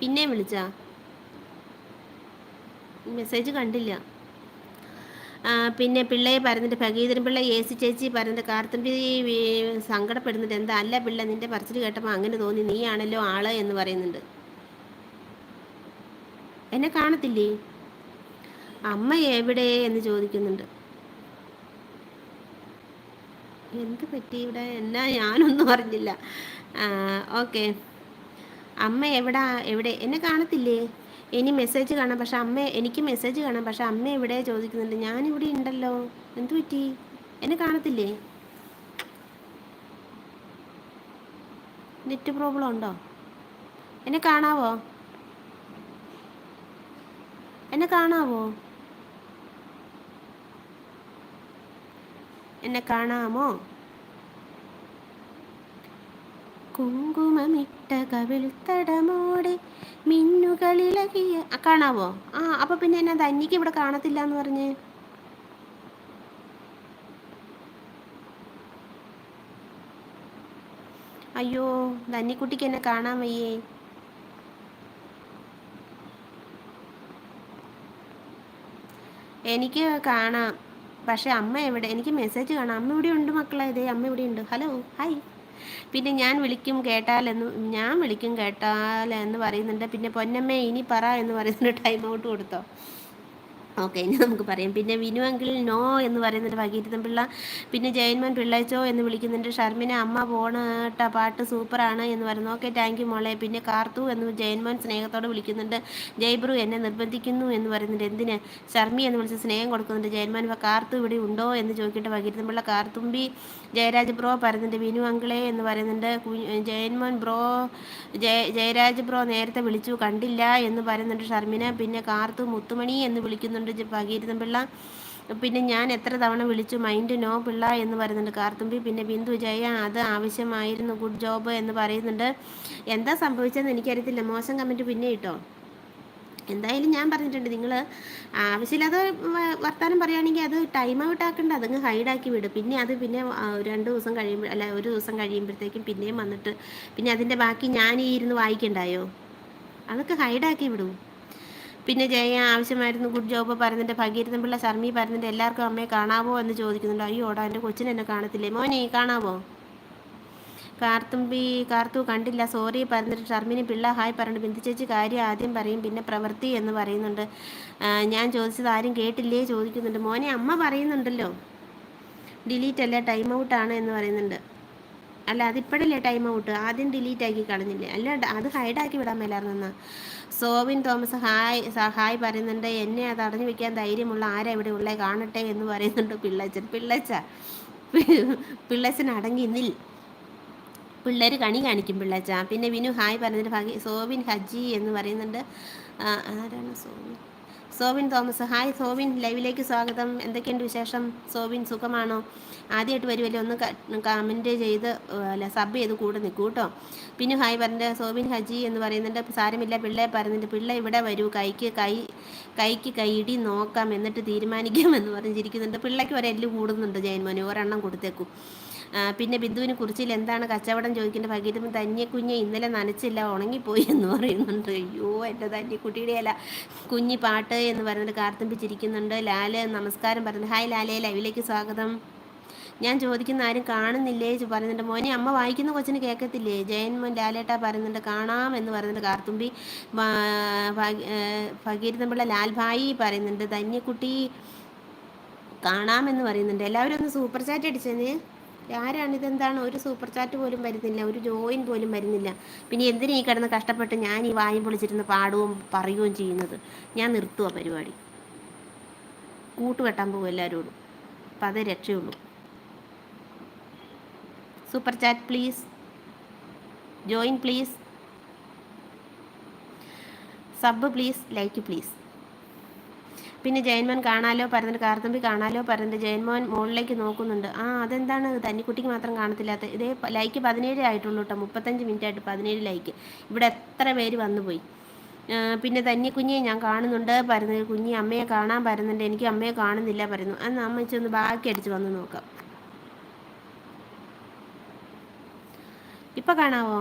പിന്നെ വിളിച്ചാ? മെസ്സേജ് കണ്ടില്ല. പിന്നെ പിള്ളയെ പറഞ്ഞിട്ട് ഭഗീതരൻ പിള്ള സി ചേച്ചി പറഞ്ഞിട്ട് കാർത്തമ്പി സങ്കടപ്പെടുന്നുണ്ട് എന്താ? അല്ല പിള്ള നിന്റെ പറച്ചിൽ കേട്ടപ്പോൾ അങ്ങനെ തോന്നി നീയാണല്ലോ ആൾ എന്ന് പറയുന്നുണ്ട്. എന്നെ കാണത്തില്ലേ? അമ്മ എവിടെ എന്ന് ചോദിക്കുന്നുണ്ട്. എന്ത് പറ്റി ഇവിടെ? എന്നാ ഞാനൊന്നും അറിഞ്ഞില്ല. ഓക്കെ. അമ്മ എവിടാ? എവിടെ? എന്നെ കാണത്തില്ലേ? ഇനി മെസ്സേജ് കാണാം. പക്ഷെ അമ്മ എനിക്ക് മെസ്സേജ് കാണാം. പക്ഷെ അമ്മ എവിടെ ചോദിക്കുന്നുണ്ട്? ഞാനിവിടെ ഉണ്ടല്ലോ. എന്ത് പറ്റി? എന്നെ കാണത്തില്ലേ? നെറ്റ് പ്രോബ്ലം ഉണ്ടോ? എന്നെ കാണാവോ? എന്നെ കാണാവോ? എന്നെ കാണാമോ? കുങ്കുമമിട്ട കവിൾത്തടമോടെ മിന്നുകളിലകിയ കാണാവോ? ആ അപ്പൊ പിന്നെ എന്നാ ധന്യക്ക് ഇവിടെ കാണത്തില്ല എന്ന് പറഞ്ഞ്. അയ്യോ ധന്യക്കുട്ടിക്ക് എന്നെ കാണാൻ വയ്യേ. എനിക്ക് കാണാം. പക്ഷെ അമ്മ എവിടെ? എനിക്ക് മെസ്സേജ് കാണാം. അമ്മ ഇവിടെ ഉണ്ട് മക്കളെ. ഇതേ അമ്മ ഇവിടെ ഉണ്ട്. ഹലോ ഹായ് പിന്നെ ഞാൻ വിളിക്കും കേട്ടാലെന്ന് ഞാൻ വിളിക്കും കേട്ടാലെന്ന് പറയുന്നുണ്ട്. പിന്നെ പൊന്നമ്മേ ഇനി പറ എന്ന് പറയുന്നുണ്ട് ടൈം ഔട്ട് കൊടുത്തോ? ഓക്കെ ഇനി നമുക്ക് പറയാം. പിന്നെ വിനു അങ്കിൾ നോ എന്ന് പറയുന്നുണ്ട് ഭഗീരഥൻ പിള്ള. പിന്നെ ജയന്മൻ പിള്ളച്ചോ എന്ന് വിളിക്കുന്നുണ്ട്. ഷർമിന അമ്മ പോണട്ട പാട്ട് സൂപ്പറാണ് എന്ന് പറയുന്നു. ഓക്കെ താങ്ക് യു മോളെ. പിന്നെ കാർത്തു എന്ന് ജയന്മൻ സ്നേഹത്തോടെ വിളിക്കുന്നുണ്ട്. ജയ്ബ്രു എന്നെ നിർബന്ധിക്കുന്നു എന്ന് പറയുന്നുണ്ട്. എന്തിന്? ഷർമി എന്ന് വിളിച്ച് സ്നേഹം കൊടുക്കുന്നുണ്ട്. ജയന്മാൻ കാർത്തു ഇവിടെ ഉണ്ടോ എന്ന് ചോദിക്കട്ടെ ഭഗീരഥൻ പിള്ള. കാർത്തുമ്പി ജയരാജ് ബ്രോ പറയുന്നുണ്ട്. വിനു അങ്കിളെ എന്ന് പറയുന്നുണ്ട്. ജയന്മോൻ ബ്രോ ജയ ജയരാജ് ബ്രോ നേരത്തെ വിളിച്ചു. കണ്ടില്ല എന്ന് പറയുന്നുണ്ട് ഷർമിന. പിന്നെ കാർത്തു മുത്തുമണി എന്ന് വിളിക്കുന്നുണ്ട്. ഭഗീരഥൻ പിള്ള. പിന്നെ ഞാൻ എത്ര തവണ വിളിച്ചു മൈൻഡ് നോ പിള്ള എന്ന് പറയുന്നുണ്ട് കാർത്തുമ്പി. പിന്നെ ബിന്ദു ജയ അത് ആവശ്യമായിരുന്നു ഗുഡ് ജോബ് എന്ന് പറയുന്നുണ്ട്. എന്താ സംഭവിച്ചതെന്ന് എനിക്കറിയത്തില്ല. മോശം കമന്റ് പിന്നെ കിട്ടോ എന്തായാലും ഞാൻ പറഞ്ഞിട്ടുണ്ട് നിങ്ങൾ ആവശ്യമില്ലാതെ വർത്തമാനം പറയുകയാണെങ്കിൽ അത് ടൈം ഔട്ട് ആക്കേണ്ട അതങ്ങ് ഹൈഡാക്കി വിടും. പിന്നെ അത് പിന്നെ രണ്ട് ദിവസം കഴിയുമ്പോൾ അല്ല ഒരു ദിവസം കഴിയുമ്പോഴത്തേക്കും പിന്നെയും വന്നിട്ട് പിന്നെ അതിന്റെ ബാക്കി ഞാൻ ഈ ഇരുന്ന് വായിക്കണ്ടായോ? അതൊക്കെ ഹൈഡാക്കി വിടും. പിന്നെ ജയ ആവശ്യമായിരുന്നു ഗുഡ് ജോബ് പറയുന്നുണ്ട് ഭഗീരഥൻ പിള്ള ശർമ്മി പറയുന്നുണ്ട് എല്ലാവർക്കും അമ്മയെ കാണാവോ എന്ന് ചോദിക്കുന്നുണ്ട്. അയ്യോടാ എന്റെ കൊച്ചിനെ എന്നെ കാണത്തില്ലേ? മോനെ കാണാവോ? കാർത്തുമ്പി കാർത്തു കണ്ടില്ല. സോറി പറഞ്ഞിട്ട് ഷർമിന് പിള്ള ഹായ് പറഞ്ഞു ബിന്ദു ചേച്ചി കാര്യം ആദ്യം പറയും പിന്നെ പ്രവൃത്തി എന്ന് പറയുന്നുണ്ട്. ഞാൻ ചോദിച്ചത് ആരും കേട്ടില്ലേ ചോദിക്കുന്നുണ്ട്. മോനെ അമ്മ പറയുന്നുണ്ടല്ലോ. ഡിലീറ്റ് അല്ല ടൈം ഔട്ടാണ് എന്ന് പറയുന്നുണ്ട്. അല്ല അതിപ്പോഴല്ലേ ടൈം ഔട്ട് ആദ്യം ഡിലീറ്റ് ആക്കി കളഞ്ഞില്ലേ? അല്ല അത് ഹൈഡാക്കി വിടാൻ മേലായിരുന്നു സോവിൻ തോമസ് ഹായ് ഹായ് പറയുന്നുണ്ട് എന്നെ അത് അടഞ്ഞു വെക്കാൻ ധൈര്യമുള്ള ആരാ ഇവിടെ ഉള്ളേ? കാണട്ടെ എന്ന് പറയുന്നുണ്ട് പിള്ളച്ചൻ. പിള്ളച്ച പിള്ളച്ചൻ അടങ്ങി നിൽ. പിള്ളേർ കണി കാണിക്കും പിള്ളച്ച. പിന്നെ വിനു ഹായ് പറയുന്നുണ്ട് ഭാഗ്യ സോവിൻ ഹജി എന്ന് പറയുന്നുണ്ട്. ആരാണ് സോവിൻ? സോവിൻ തോമസ്. ഹായ് സോബിൻ. ലൈവിലേക്ക് സ്വാഗതം. എന്തൊക്കെയുണ്ട് വിശേഷം? സോബിൻ സുഖമാണോ? ആദ്യമായിട്ട് വരുമല്ലോ ഒന്ന് കമന്റ് ചെയ്ത് അല്ല സബ് ചെയ്ത് കൂടെ നിൽക്കൂ കേട്ടോ. പിന്നെ ഹായ് പറഞ്ഞ സോബിൻ ഹജി എന്ന് പറയുന്നുണ്ട്. സാരമില്ല പിള്ളേ പറയുന്നുണ്ട്. പിള്ളേ ഇവിടെ വരൂ. കൈക്ക് കൈ കൈക്ക് കൈയിടി നോക്കാം. എന്നിട്ട് തീരുമാനിക്കാം എന്ന് പറഞ്ഞിരിക്കുന്നുണ്ട്. പിള്ളേക്ക് ഒരെല്ല് കൂടുന്നുണ്ട് ജയൻമോന് ഒരെണ്ണം കൊടുത്തേക്കും. പിന്നെ ബിന്ദുവിന് കുറിച്ചിൽ എന്താണ് കച്ചവടം ചോദിക്കേണ്ട തന്നെ കുഞ്ഞ് ഇന്നലെ നനച്ചില്ല ഉണങ്ങിപ്പോയി എന്ന് പറയുന്നുണ്ട്. അയ്യോ എന്റെ തന്നെ കുട്ടിയുടെ അല്ല. കുഞ്ഞി പാട്ട് എന്ന് പറഞ്ഞിട്ട് കാർത്തുമ്പിച്ചിരിക്കുന്നുണ്ട്. ലാൽ നമസ്കാരം പറഞ്ഞു. ഹായ് ലാലേ ലൈവിലേക്ക് സ്വാഗതം. ഞാൻ ചോദിക്കുന്ന ആരും കാണുന്നില്ലേ പറയുന്നുണ്ട് മോനെ അമ്മ വായിക്കുന്ന കൊച്ചിന് കേൾക്കത്തില്ലേ? ജയൻമോൻ ലാലേട്ട പറയുന്നുണ്ട് കാണാം എന്ന് പറയുന്നുണ്ട് കാർത്തുമ്പി ഭഗീരഥമ്പിള്ള ലാൽഭായി പറയുന്നുണ്ട് ധന്യക്കുട്ടി കാണാമെന്ന് പറയുന്നുണ്ട്. എല്ലാവരും ഒന്ന് സൂപ്പർ ചാറ്റ് അടിച്ചത് ആരാണ് ഇതെന്താണ് ഒരു സൂപ്പർ ചാറ്റ് പോലും വരുന്നില്ല. ഒരു ജോയിൻ പോലും വരുന്നില്ല. പിന്നെ എന്തിനാ ഈ കിടന്ന് കഷ്ടപ്പെട്ട് ഞാൻ ഈ വായും പൊളിച്ചിരുന്ന് പാടുകയും പറയുകയും ചെയ്യുന്നത്? ഞാൻ നിർത്തുക പരിപാടി. കൂട്ടുവെട്ടാൻ പോകും എല്ലാവരോടും. അപ്പം അതേ രക്ഷയുള്ളൂ. Super chat please. Join please. Sub please. Like please. പിന്നെ ജയൻമോൻ കാണാലോ പറഞ്ഞിട്ട് കാർത്തമ്പി കാണാലോ പറഞ്ഞിട്ട് ജയൻമോൻ മുകളിലേക്ക് നോക്കുന്നുണ്ട്. ആ അതെന്താണ്? തന്നിക്കുട്ടിക്ക് മാത്രം കാണത്തില്ലാത്ത ഇതേ ലൈക്ക് പതിനേഴ് ആയിട്ടുള്ളൂ കേട്ടോ മുപ്പത്തഞ്ച് മിനിറ്റ് ആയിട്ട് പതിനേഴ് ലൈക്ക് ഇവിടെ എത്ര പേര് വന്നുപോയി പിന്നെ തന്നി കുഞ്ഞെ ഞാൻ കാണുന്നുണ്ട്. പറയുന്നത് കുഞ്ഞി അമ്മയെ കാണാൻ പറയുന്നുണ്ട് എനിക്ക് അമ്മയെ കാണുന്നില്ല പറയുന്നു അന്ന് അമ്മ ഒന്ന് ബാക്കി അടിച്ച് വന്ന് നോക്കാം. ഇപ്പം കാണാവോ?